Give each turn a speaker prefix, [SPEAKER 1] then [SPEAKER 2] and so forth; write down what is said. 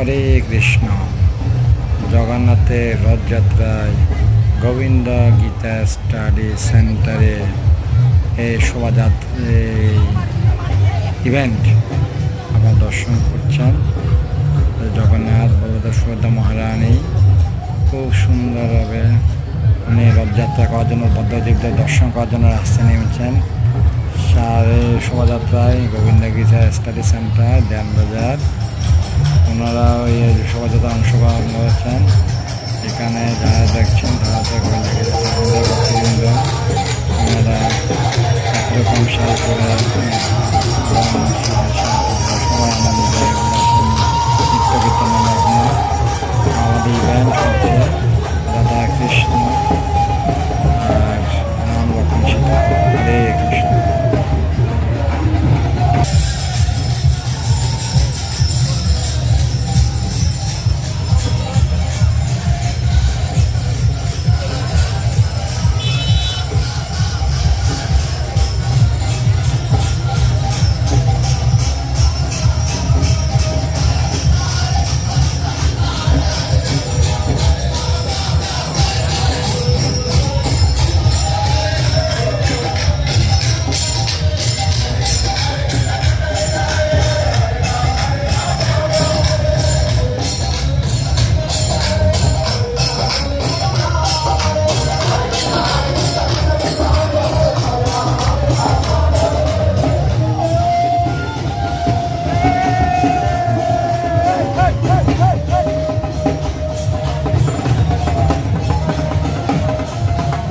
[SPEAKER 1] হরে কৃষ্ণ। জগন্নাথের রথযাত্রায় গোবিন্দ গীতা স্টাডি সেন্টারে এই শোভাযাত্রা ইভেন্ট আবার দর্শন করছেন। জগন্নাথ বলদেব সুভদ্রা মহারানী, খুব সুন্দরভাবে উনি রথযাত্রা করার জন্য বদ্ধজীবদের দর্শন করার জন্য রাস্তা নেমেছেন। সারে শোভাযাত্রায় গোবিন্দ গীতা স্টাডি সেন্টার দেয়ানবাজার ওনারা ওই শোভাযাত্রা অংশগ্রহণ করেছেন। এখানে যারা দেখছেন তারা তো ভক্তিবৃন্দ ওনারা একরকম সাজ